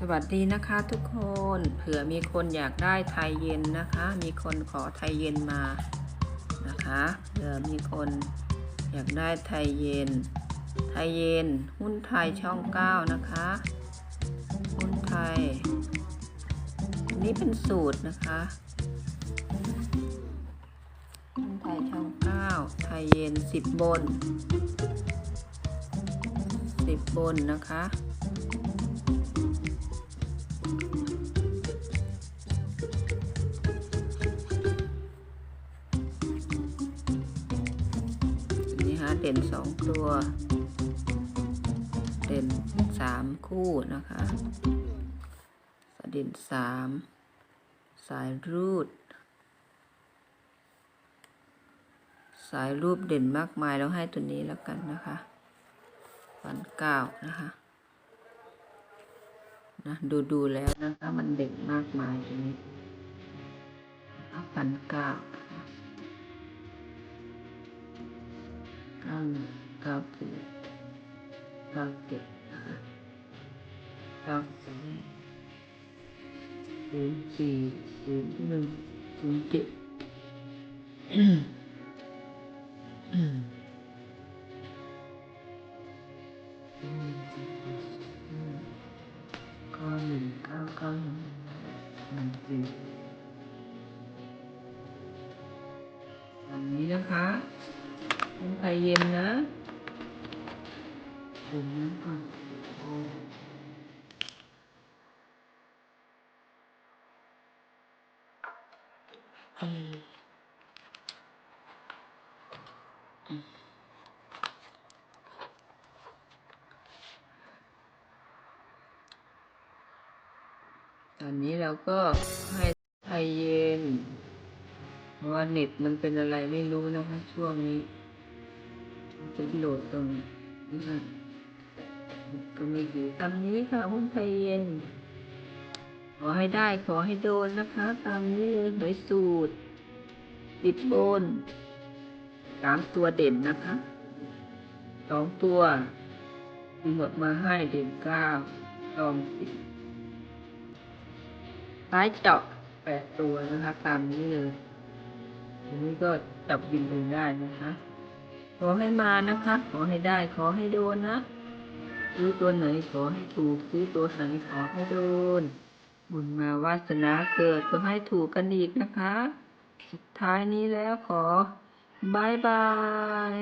สวัสดีนะคะทุกคนเผื่อมีคนอยากได้ไทยเย็นนะคะ มีคนขอไทยเย็นมานะคะเผื่อมีคนอยากได้ไทยเย็น ไทยเย็น หุ้นไทยช่องเก้านะคะ หุ้นไทยนนี้เป็นสูตรนะคะหุ้นไทยช่องเก้าไทยเย็นสิบบนสิบบนนะคะ เด่นสองตัว เด่นสามคู่นะคะเด่นสามสายรูด สายรูปเด่นมากมายแล้วให้ตัวนี้แล้วกันนะคะฟันเก้านะคะนะดูดูแล้วนะคะมันเด่นมากมายตัวนี้ฟันเก้า นะคะเก้าหนึ่งเก้าแปดเก้า เจ็ดนะคะเก้าย์สี่ศูนเนาะคะเป็นไฟเย็นนะผมน้ำก่อนโอ้อืมตอนนี้เราก็ให้ไฟเย็นเพราะว่าเน็ตมันเป็นอะไรไม่รู้นะคะช่วงนี้ จะโหลดตรงนี้ค่ะก็ไม่อยู่ตามนี้ค่ะหุ้นไทยเย็น ขอให้ได้ขอให้โดนนะคะ ตามนี้เลยหน่วยสูตร ติดโบนสามตัวเด่นนะคะสองตัวมีหมดมาให้เด่นเก้าลองสิบท้ายเจาะแปดตัวนะคะ ตามนี้เลยทีนี้ก็จับบินไปได้นะคะ ขอให้มานะคะ ขอให้ได้ขอให้โดนนะซื้อตัวไหนขอให้ถูกซื้อตัวไหนขอให้โดนบุญมาวาสนาเกิดก็ให้ถูกกันอีกนะคะ สุดท้ายนี้แล้วขอบายบาย